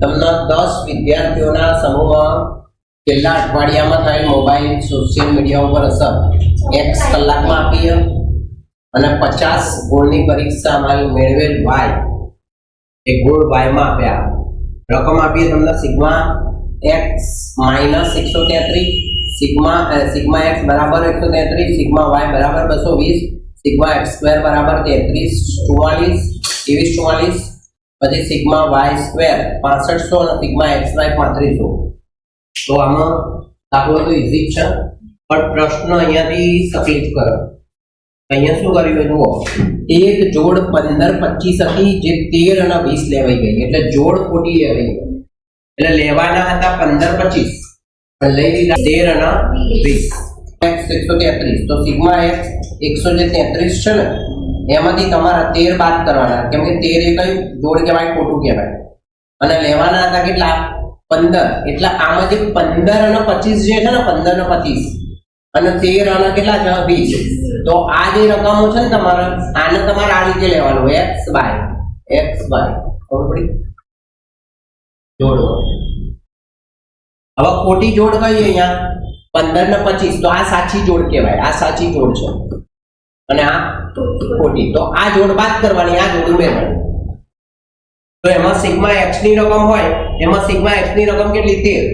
તમને દસ વિદ્યાર્થીઓના સમૂહમાં છેલ્લા અઠવાડિયામાં થયેલ મોબાઈલ, સોશિયલ મીડિયા ઉપર અસર. એક્સ કલાકમાં આપી અને પચાસ ગુણની પરીક્ષામાં મેળવેલ વાય. એ ગુણ વાયમાં આપ્યા. રકમ આપીએ તમને સિગ્મા એક્સ માઇનસ એકસો તેત્રીસ, સિગ્મા સિગ્મા એક્સ બરાબર એકસો તેત્રીસ, સિગ્મા વાય બરાબર બસો વીસ, સિગ્મા એક્સ સ્ક્વેર બરાબર તેત્રીસ ચુમ્માલીસ ત્રેવીસ ચુમ્માલીસ પછી સિગ્મા વાય સ્ક્વેર પાસઠસો અને સિગ્મા એક્સ વાય પાંત્રીસો તો આમાં દાખલો તો ઇઝી છે, પણ પ્રશ્ન અહીંયાથી તકલીફ કરે. અહીંયા શું કર્યું જુઓ, એક જોડ પંદર પચીસ હતી, જે તેર અને વીસ લેવાઈ ગઈ, એટલે જોડ ખોટી લેવાઈ ગઈ. એટલે લેવાના હતા પંદર પચીસ, પણ લઈ લીધા તેર અને વીસ. એક્સ એકસો તેત્રીસ, તો સિગ્મા એક્સ એકસો જે તેત્રીસ છે ને એમાંથી તમારા તેર બાદ કરવાના. કેમ કે તેર એ કયું? જોડ કહેવાય, ખોટું કહેવાય. અને લેવાના હતા કેટલા? પંદર. એટલે આમાં જે પંદર અને પચીસ જે છે ને, પંદર ને પચીસ. અને તેર અને કેટલા છે? વીસ. તો આ જે રકમો છે ને તમારે, આને તમારે આ રીતે લેવાનું. X by. X by. ખબર જોડો. હવે ખોટી જોડ કઈ અહીંયા? પંદર ને પચીસ. તો આ સાચી જોડ કહેવાય. આ સાચી જોડ છે. અને આ ખોટી. તો આ જોડ બાદ કરવાની આ જોડ ઉમેરવાની તો એમાં સિગ્મા એક્સની રકમ હોય, એમાં સિગ્મા એક્સની રકમ કેટલી? તેર.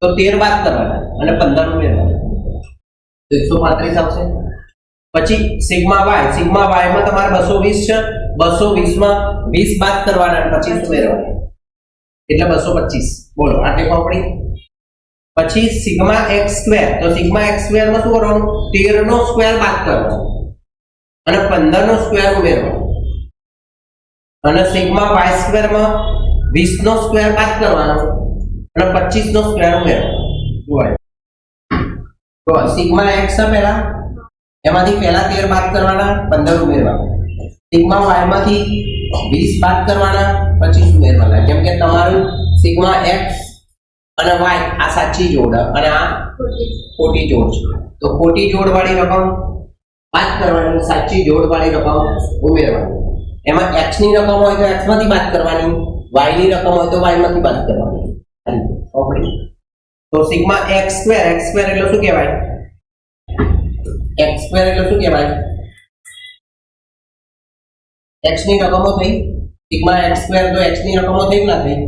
તો તેર બાદ કરવાના અને પંદર ઉમેરવાના તો એકસો પાંત્રીસ આવશે. પછી સિગ્મા વાય સિગ્મા વાયમાં તમારે બસો વીસ છે. બસો વીસમાં વીસ બાદ કરવાના પચીસ ઉમેરવાના એટલે બસો પચીસ. બોલો આટલી ટેકો પછી સિગ્મા એક્સ સ્ક્વેર તો સિગ્મા એક્સ સ્ક્વેરમાં શું કરવાનું? તેર નો સ્ક્વેર બાદ કરવાનો. અને પંદર નો સ્ક્વેર ઉમેરો. અને સિગ્મા વાય સ્ક્વેરમાં વીસ નો સ્ક્વેર બાદ કરવાનો. અને પચીસ નો સ્ક્વેર ઉમેરો. જુઓ. તો સિગ્મા એક્સ પહેલા. એમાંથી પહેલા તેર બાદ કરવાના, પંદર ઉમેરવા. સિગ્મા વાયમાંથી વીસ બાદ કરવાના પચીસ ઉમેરવાના. કેમ કે તમારું સિગ્મા એક્સ અને વાય આ સાચી જોડ અને આ ખોટી જોડ છે. તો ખોટી જોડ વાળી રકમ બાદ કરવાની, સાચી જોડવાળી રકમ ઉમેરવાની. એમાં એક્સની રકમ હોય તો એક્સમાંથી બાદ કરવાની વાયની રકમ હોય તો વાયમાંથી બાદ કરવાની? તો sigma x square x square એટલે શું કહેવાય? એક્સ સ્ક્વેર એટલે શું કહેવાય? એક્સની રકમો થઈ. સિગ્મા એક્સ સ્ક્વેર તો એક્સની રકમો થઈ ના થઈ?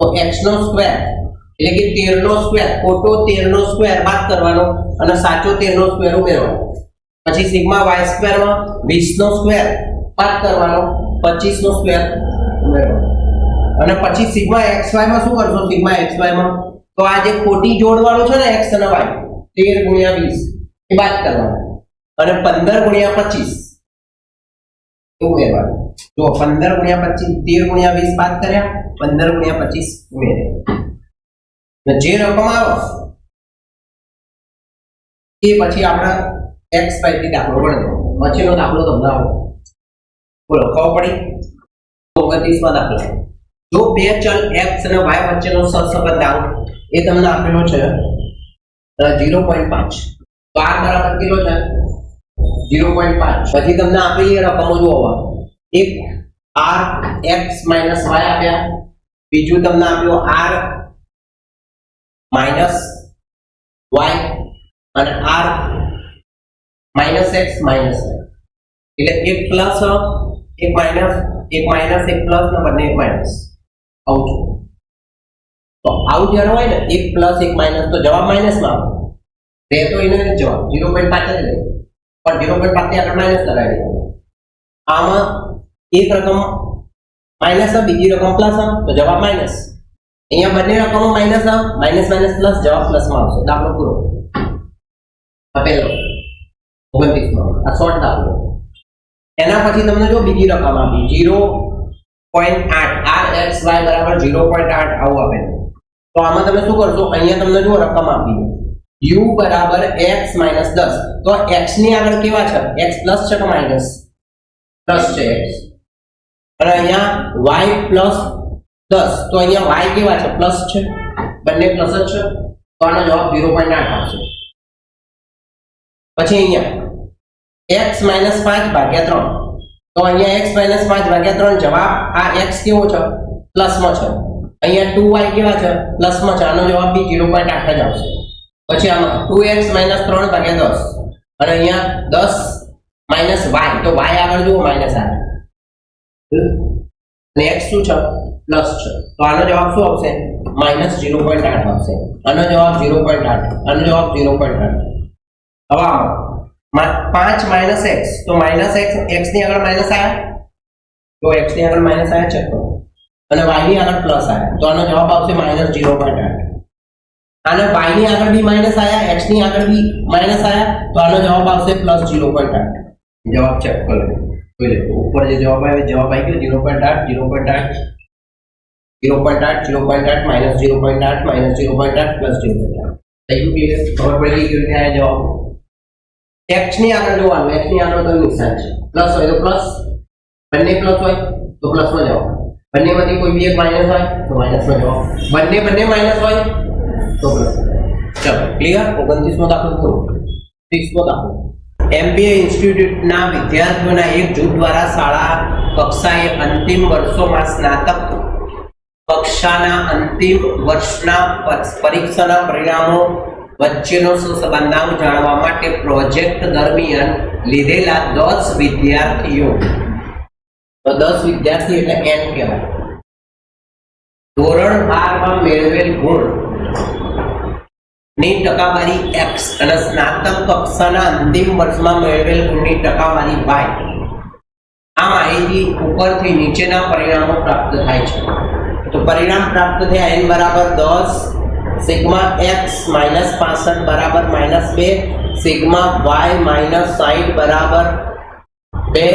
તો એક્સ નો સ્ક્વેર એટલે કે તેર નો સ્ક્વેર ખોટો તેર નો સ્ક્વેર બાદ કરવાનો અને સાચો તેર નો સ્ક્વેર ઉમેરવાનો. પછી સિગ્મા y સ્ક્વેરમાં 20 નો સ્ક્વેર પાંચ કરવાનો 25 નો સ્ક્વેર ઉમેરવાનો. અને પછી સિગ્મા xy માં શું કરશો? સિગ્મા xy માં તો આ જે ખોટી જોડ વાળું છે ને x અને y 13 ગુણ્યા 20 એ બાદ કરવાનો. અને 15 ગુણ્યા 25 એ ઉમેરવાનું. જો 15 ગુણ્યા 25 13 ગુણ્યા 20 બાદ કર્યા 15 ગુણ્યા 25 ઉમેર્યા. જે રકમ આવે, એ પછી આપણે x y થી દાખલો પડે પછીનો દાખલો તમને આવો. બોલો, ખબર પડી? 29 માં દાખલો. જો બે ચલ એક્સ અને વાય વચ્ચેનો સહસંબંધાંક એ તમને આપેલો છે ઝીરો પોઈન્ટ પાંચ. તો r બરાબર કેટલો છે? ઝીરો પોઈન્ટ પાંચ. પછી તમને આપેલી રકમો જુઓ એક આર એક્સ માઇનસ વાય આપ્યા. બીજું તમને આપ્યું આર માઇનસ y અને r minus x minus y એટલે એક પ્લસ એક માઇનસ એક માઇનસ એક પ્લસ ને બંને એક માઇનસ આવું છે તો આવું જ્યારે હોય ને એક પ્લસ એક માઇનસ તો જવાબ માઇનસમાં આવે બે તો એનો એ જ જવાબ ઝીરો પોઈન્ટ પાંચ જ લે પણ ઝીરો પોઈન્ટ પાંચથી આગળ માઇનસ લગાવી દેવાનું આમાં એક રકમ માઇનસ બીજી રકમ પ્લસ તો જવાબ માઇનસ અહીંયા બંને રકમો માઇનસ માઇનસ માઇનસ પ્લસ જવાબ પ્લસમાં આવશે દાખલો પૂરો આ પહેલો ઓગણત્રીસમાં આ શોર્ટ દાખલો એના પછી તમને જો બીજી રકમ આપી ઝીરો પોઈન્ટ આઠ આર એક્સ વાય બરાબર ઝીરો પોઈન્ટ આઠ આવું આપેલું તો આમાં તમે શું કરશો? અહીંયા તમને જો રકમ આપી. યુ બરાબર એક્સ માઇનસ દસ. તો એક્સની આગળ કેવા છે? એક્સ પ્લસ છે કે માઇનસ પ્લસ છે એક્સ અને અહીંયા વાય પ્લસ દસ. તો અહીંયા વાય કેવા છે? પ્લસ છે. બંને પ્લસ જ છે. તો આનો જવાબ ઝીરો પોઈન્ટ આઠ આવશે. પછી અહીંયા x માઇનસ પાંચ ભાગ્યા ત્રણ. તો અહીંયા x માઇનસ પાંચ ભાગ્યા ત્રણ જવાબ આ x કેવો છે? પ્લસમાં છે. અહીંયા ટુ વાય કેવા છે? પ્લસમાં છે. આનો જવાબ બી ઝીરો પોઈન્ટ આઠ જ આવશે. પછી આમાં ટુ એક્સ માઇનસ ત્રણ ભાગ્યા દસ. અને અહીંયા દસ માઇનસ વાય તો વાય આગળ જુઓ માઇનસ આવે અને એક્સ શું છે? પ્લસ છે. તો આનો જવાબ શું આવશે? માઇનસ ઝીરો પોઈન્ટ આઠ આવશે. આનો જવાબ ઝીરો પોઈન્ટ આઠ. આનો જવાબ ઝીરો પોઈન્ટ આઠ. હવે પાંચ માઇનસ એક્સ તો માઇનસ એક્સ એક્સની આગળ માઇનસ આવ્યા તો એક્સની આગળ માઇનસ આવ્યા ચેક કરો અને વાયની આગળ પ્લસ આવ્યા તો આનો જવાબ આવશે માઇનસ ઝીરો પોઈન્ટ આઠ અને વાયની આગળ બી માઇનસ આવ્યા એક્સની આગળ બી માઇનસ આવ્યા તો આનો જવાબ આવશે પ્લસ ઝીરો પોઈન્ટ આઠ જવાબ ચેક કરો જોઈ લે ઉપર જે જવાબ આવ્યો જવાબ આવી ગયો ઝીરો પોઈન્ટ આઠ ઝીરો પોઈન્ટ આઠ ઝીરો પોઈન્ટ આઠ ઝીરો પોઈન્ટ આઠ માઇનસ ઝીરો પોઈન્ટ આઠ માઇનસ ઝીરો પોઈન્ટ આઠ પ્લસ ઝીરો પોઈન્ટ આઠ થઈ ગયું clear? ખબર પડી ગઈ કે આ જવાબ એક્સની આગળ જોવાનું એક્સની આગળ તો નિશાન છે. પ્લસ હોય તો પ્લસ બંને પ્લસ હોય તો પ્લસમાં જવાબ. બંનેમાંથી કોઈ બી એક માઇનસ હોય તો માઇનસમાં જવાબ. બંને બંને માઇનસ હોય તો પ્લસ ચલો ક્લિયર ઓગણત્રીસમો દાખલો પૂરો ત્રીસમો દાખલો. એમબીએ ઇન્સ્ટિટ્યૂટના વિદ્યાર્થીઓના એક જૂથ દ્વારા શાળા કક્ષાએ અંતિમ વર્ષોમાં સ્નાતક કક્ષાના અંતિમ વર્ષના પરીક્ષાના પરિણામો વચ્ચેનો સુસંબંધાવ જાણવા માટે પ્રોજેક્ટ દરમિયાન લીધેલા દસ વિદ્યાર્થીઓ. તો દસ વિદ્યાર્થી એટલે એન કહેવાય. ધોરણ બારમાં મેળવેલ ગુણ. ની ટકાવારી એક્સ અને સ્નાતક કક્ષાના અંતિમ વર્ષમાં મેળવેલ ગુણની ટકાવારી વાય આ માહિતી ઉપરથી નીચેના પરિણામો પ્રાપ્ત થાય છે. તો પરિણામ પ્રાપ્ત થયા એન બરાબર દસ સિગ્મા એક્સ માઇનસ પાસઠ બરાબર માઇનસ બે, સિગ્મા વાય માઇનસ સાઈઠ બરાબર બે,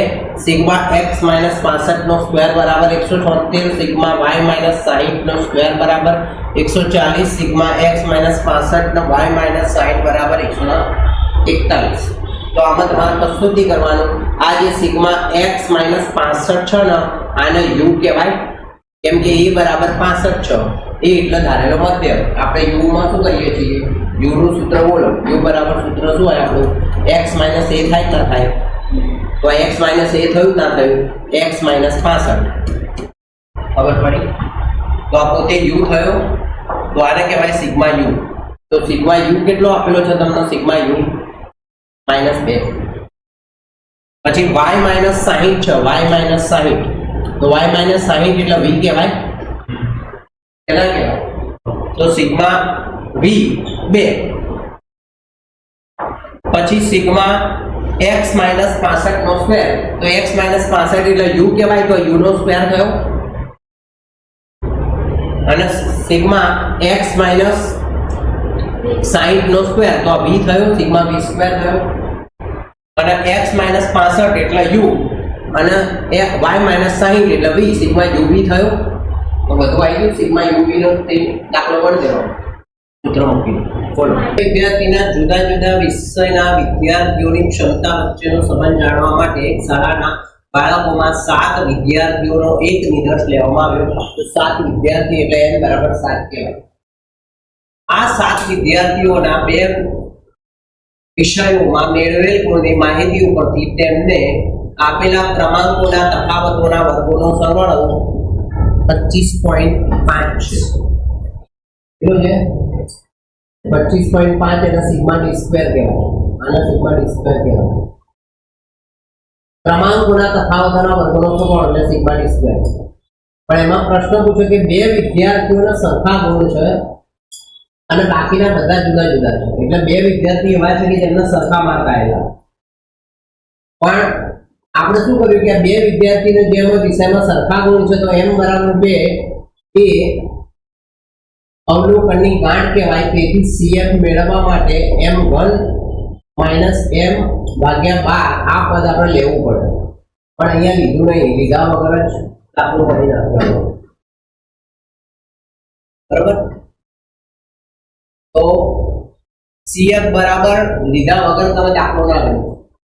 સિગ્મા એક્સ માઇનસ પાસઠનો સ્ક્વેર બરાબર એકસો છોતેર, સિગ્મા વાય માઇનસ સાહીઠનો સ્ક્વેર બરાબર એકસો ચાલીસ, સિગ્મા એક્સ માઇનસ પાસઠનો વાય માઇનસ સાહીઠ બરાબર એકસો એકતાલીસ. તો આમાં તમારે કશું કરવાનું. આ જે સિગ્મા એક્સ માઇનસ પાસઠ છે ને, આને યુ કહેવાય કેમ કે એ બરાબર પાસઠ છે. એ એટલે ધારેલો મધ્ય આપણે યુ માં શું કરીએ છીએ? યુ નું સૂત્ર બોલો. યુ બરાબર સૂત્ર શું હોય આપણું? એક્સ માઇનસ એ થાય ના થાય? તો એક્સ માઇનસ એ થયું ના થયું? એક્સ માઇનસ પાસઠ. ખબર પડી? તો આ પોતે યુ થયો. તો આને કહેવાય સિગ્મા યુ. તો સિગ્મા યુ કેટલો આપેલો છે તમને? સિગ્મા યુ માઇનસ બે. પછી વાય માઇનસ સાહીઠ છે. વાય માઇનસ સાહીઠ. તો વાય માઇનસ સાહીઠ એટલે વી કહેવાય. કેટલા કહેવાય? તો સિગ્મા વી બે. પછી સિગ્મા એક્સ માઇનસ પાસઠ નો સ્ક્વેર તો એક્સ માઇનસ પાસઠ એટલે યુ કહેવાય તો યુ નો સ્ક્વેર થયો. અને સિગ્મા એક્સ માઇનસ સાઈઠ નો સ્ક્વેર તો આ v થયો, સિગ્મા v સ્ક્વેર થયો. અને એક્સ માઇનસ પાસઠ એટલે યુ અને એ વાય માઇનસ સાહીઠ એટલે વી સિગ્મા યુવી થયો. તો બધું આવી ગયું. સિગ્મા યુ નો તે દાખલો પણ દેવાનો સૂત્ર મૂકી બોલો. વિદ્યાર્થીના જુદા જુદા વિષયના વિદ્યાર્થીઓની ક્ષમતા વચ્ચેનો સંબંધ જાણવા માટે એક શાળાના બાળકોમાં સાત વિદ્યાર્થીઓનો એક નિદર્શ લેવામાં આવ્યો. તો સાત વિદ્યાર્થી એટલે એમ બરાબર સાત કહેવાય. આ સાત વિદ્યાર્થીઓના બે વિષયોમાં મેળવેલ ગુણની માહિતી ઉપરથી તેમને આપેલા ક્રમાંકોના તફાવતોના વર્ગોનો સરવાળો પચીસ પોઈન્ટ પાંચ કેટલો છે? પચીસ પોઈન્ટ પાંચ એટલે સિગ્મા ડી સ્ક્વેર કહેવાય. આને સિગ્મા ડી સ્ક્વેર કહેવાય. ક્રમાંકોના તફાવતોના વર્ગોનો સરવાળો એટલે સિગ્મા ડી સ્ક્વેર. પણ એમાં પ્રશ્ન પૂછ્યો કે બે વિદ્યાર્થીઓના સરખા ગુણ છે અને બાકીના બધા જુદા જુદા છે. એટલે બે વિદ્યાર્થી એવા છે કે જેમના સરખા માર્ક આવેલા. પણ આપણે શું કર્યું કે બે વિદ્યાર્થીને જે વિષયમાં સરખા ગુણ છે, તો એમ બરાબર બે એ અવલોકનની ગાંઠ કહેવાય તેથી સીએફ મેળવવા માટે એમ વન માઇનસ એમ ભાગ્યા બાર આ પદ આપણે લેવું પડે. પણ અહીંયા લીધું નહીં, લીધા વગર જ દાખલો કરી નાખવાનો. બરોબર? તો સીએફ બરાબર લીધા વગર તમે દાખલો ના લો.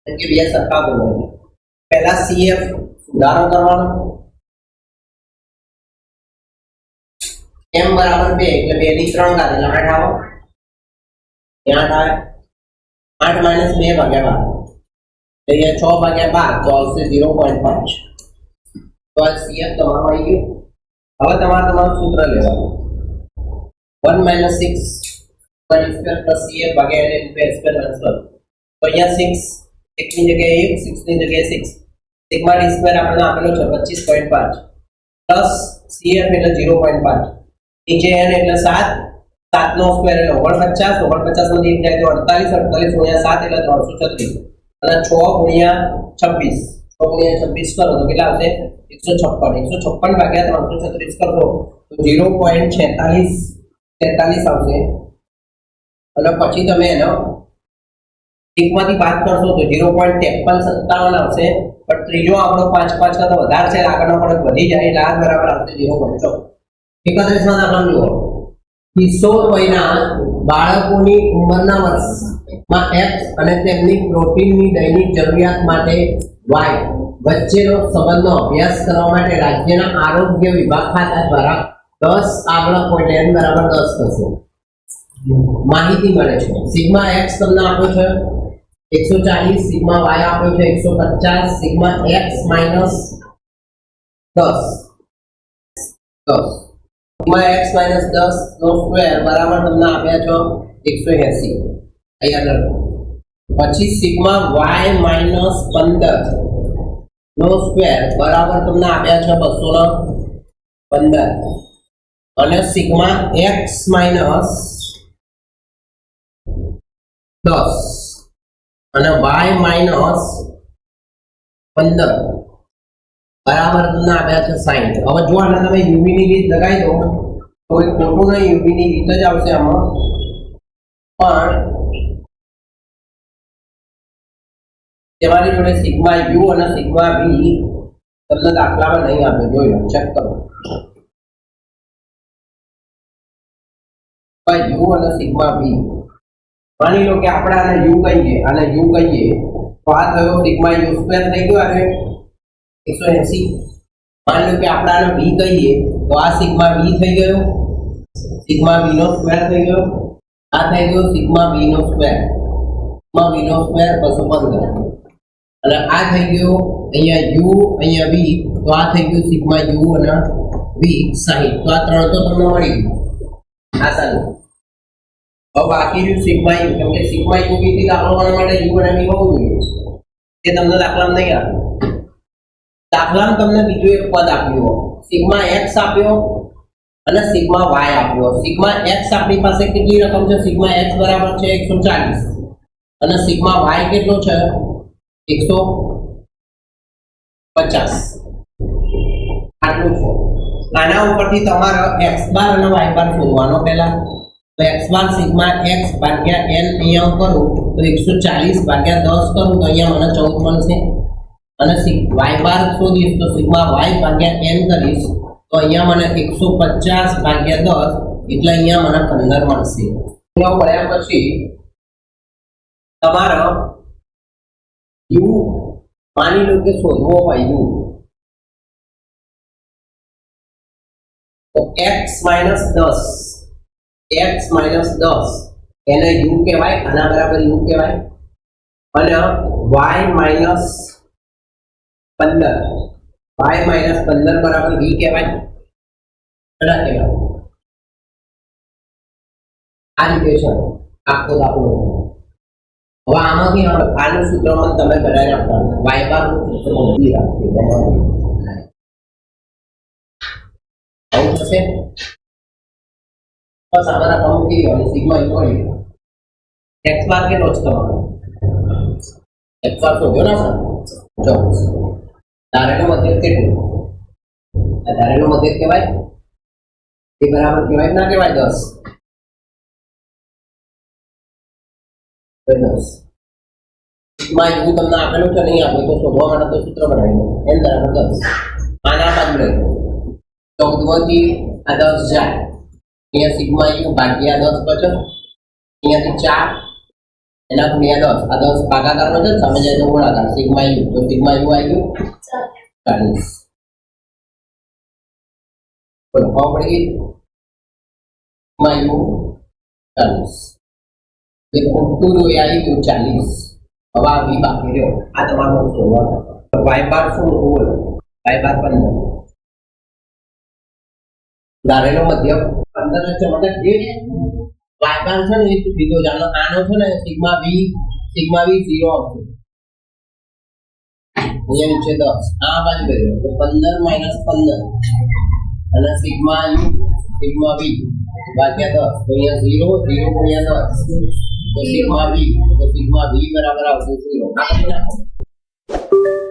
કેમ કે બે સરખા ગુણ હોય. પહેલા સીએફ સુધારો કરવાનો એમ બરાબર બે એટલે બે ની ત્રણ ઘાત એટલે આઠ આવો ત્યાં આઠ આવે આઠ માઇનસ બે ભાગ્યા બાર તો અહીંયા છ ભાગ્યા બાર તો આવશે ઝીરો પોઈન્ટ પાંચ તો આ સીએફ તમારું આવી ગયું હવે તમારે તમારું સૂત્ર લેવાનું one minus six one square plus c f ભાગ્યા એન ઇન્ટુ સ્ક્વેર આન્સર તો અહીંયા સિક્સ એકની જગ્યાએ એક સિક્સની જગ્યાએ સિક્સ સિગ્મા ડી સ્ક્વેર આપણને આપેલો છે, પચીસ પોઈન્ટ પાંચ. પ્લસ સી એટલે ઝીરો પોઈન્ટ પાંચ. નીચે એન એટલે સાત. સાતનો સ્ક્વેર એટલે ઓગણપચાસ. ઓગણપચાસમાંથી એક જાય તો અડતાલીસ અડતાલીસ ગુણ્યા સાત એટલે ત્રણસો છત્રીસ. અને છ ગુણ્યા છવ્વીસ. છ ગુણ્યા છવ્વીસ કરો તો કેટલા આવશે? એકસો છપ્પન. એકસો છપ્પન ભાગ્યા ત્રણસો છત્રીસ કરશો તો ઝીરો પોઈન્ટ છેતાલીસ. તેતાલીસ આવશે. અને પછી તમે એનો એકમાંથી બાદ કરશો તો ઝીરો પોઈન્ટ ત્રેપન સત્તાવન આવશે. પણ ત્રીજો આપણો પાંચ પાંચ કરતા વધારે છે, આગળનો પણ વધી જાય, એટલે આ બરાબર આવશે ઝીરો પોઈન્ટ ચૌદ એકત્રીસમાં દાખલા જુઓ. કિશોર વયના બાળકોની ઉંમરના વર્ષમાં એક્સ અને તેમની પ્રોટીનની દૈનિક જરૂરિયાત માટે વાય વચ્ચેનો સંબંધનો અભ્યાસ કરવા માટે રાજ્યના આરોગ્ય વિભાગ ખાતા દ્વારા દસ આગળ પોઈન્ટ એન બરાબર દસ થશે. માહિતી મળે છે. સિગ્મા એક્સ તમને આપો છે. એકસો ચાલીસ સિગ્મા વાય આપ્યો છે એકસો પચાસ સિગ્મા એક્સ માઇનસ દસ દસ સિગ્મા એક્સ માઇનસ દસ નો સ્ક્વેર બરાબર તમને આપ્યા છો એકસો એસી અહીંયા લખો પછી સિગ્મા વાય માઇનસ પંદર નો સ્ક્વેર બરાબર તમને આપ્યા છે બસો ને પંદર અને સિગ્મા એક્સ માઇનસ દસ અને વાય માઇનસ પંદર. બરાબર? તમને આપ્યા છે સાઈઠ. હવે જો આને તમે યુવી ની રીત લગાવી દો, તો કોઈ ખોટું નહીં યુવી ની રીત જ આવશે આમાં. પણ તમારી જોડે સિગ્મા યુ અને સિગ્મા બી તમને દાખલામાં નહીં આપે. જોઈ લો ચેક કરો. યુ અને સિગ્મા બી માની લો કે આપણે આને યુ કહીએ, આને યુ કહીએ, તો આ થયો સિગ્મા યુ સ્ક્વેર થઈ ગયો અને એકસો એસી. માની લો કે આપણે આને બી કહીએ, તો આ સિગ્મા બી થઈ ગયો, સિગ્મા બી નો સ્ક્વેર થઈ ગયો, આ થઈ ગયો સિગ્મા બી નો સ્ક્વેર, સિગ્મા બી નો સ્ક્વેર બસો પંદર અને આ થઈ ગયો અહીંયા યુ, અહીંયા બી, તો આ થઈ ગયું સિગ્મા યુ અને બી સાહીઠ. તો આ ત્રણ તો તમને મળી ગયું. આસાની હવે બાકી રહ્યું સિગ્મા યુ. કેમ કે સિગ્મા યુ બી થી દાખલો ગણવા માટે યુ અને બી હોવું જોઈએ. તે તમને દાખલામાં નહીં આપ્યું દાખલામાં તમને બીજું એક પદ આપ્યું સિગ્મા એક્સ આપ્યો અને સિગ્મા વાય આપ્યો. સિગ્મા એક્સ આપણી પાસે કેટલી રકમ છે? સિગ્મા એક્સ બરાબર છે એકસો ચાલીસ. અને સિગ્મા વાય કેટલો છે? એકસો પચાસ. આટલું છે આના ઉપરથી તમારે એક્સ બાર અને વાય બાર શોધવાનો પહેલા. તો એક્સ બાર સિગ્મા એક્સ ભાગ્યા એન અહીંયા કરું તો એકસો ચાલીસ ભાગ્યા દસ કરું તો અહીંયા મને ચૌદ મળશે અને વાય બાર શોધીશ તો સિગ્મા વાય ભાગ્યા એન કરીશ તો અહીંયા મને એકસો પચાસ ભાગ્યા દસ એટલે અહીંયા મને પંદર મળશે અહીંયા મળ્યા પછી તમારો યુ માની લો કે શોધવો હોય યુ તો એક્સ માઇનસ દસ એક્સ માઇનસ દસ એને યુ કહેવાય આના બરાબર યુ કહેવાય અને વાય માઇનસ પંદર વાય માઇનસ પંદર બરાબર વી કહેવાય કડા કહેવાય આ રીતે છે આખો દાખલો હવે આમાંથી હવે આનું સૂત્રમાં તમે બનાવી આપવાનું વાય બારનું સૂત્ર બદલી રાખજો આવું થશે બસ આમાંના કામ મૂકી દેવાની સિગ્મા ઇક્વલ એક્સ બાર કેટલો છે તમારો એક્સ બાર શોધ્યો ના સર જો ધારેલો મધ્યક કેટલું આ ધારેલો મધ્યક કહેવાય એ બરાબર કહેવાય કે ના કહેવાય દસ તો દસમાં એવું તમને આપેલું છે નહીં આપેલું તો શોધવા માટે તો સૂત્ર બનાવી દો એમ બરાબર દસ આના બાજુ લઈ લો ચૌદમાંથી આ દસ જાય અહીંયા સિગ્મા યુ ભાગ્યા દસ બચો અહીંયાથી ચાર એના ગુણ્યા દસ આ દસ ભાગાકારનો છે સામે જાય તો ગુણાકાર સિગ્મા યુ તો સિગ્મા યુ આવી ગયું ચાલીસ બોલો ખબર પડી ગઈ સિગ્મા યુ ચાલીસ એક ઉઠતું જો એ આવી ગયું ચાલીસ હવે આ વી બાકી રહ્યો આ તમારો શોધવાનો વાય બાર શું બોલો વાય બાર પંદર ધારેલો મધ્યક પંદર વચ્ચે મતલબ જે વાયકાંત છે ને, એ સીધો જ આનો છે ને, sigma v sigma v zero આવશે. અહીંયા નીચે દસ. આ બાજુ કર્યો. પંદર માઇનસ પંદર. અને સિગ્મા યુ, સિગ્મા વી ભાગ્યા દસ. તો અહીંયા ઝીરો ઝીરો ગુણ્યા દસ. તો સિગ્મા વી તો સિગ્મા વી બરાબર આવશે ઝીરો. આ કરી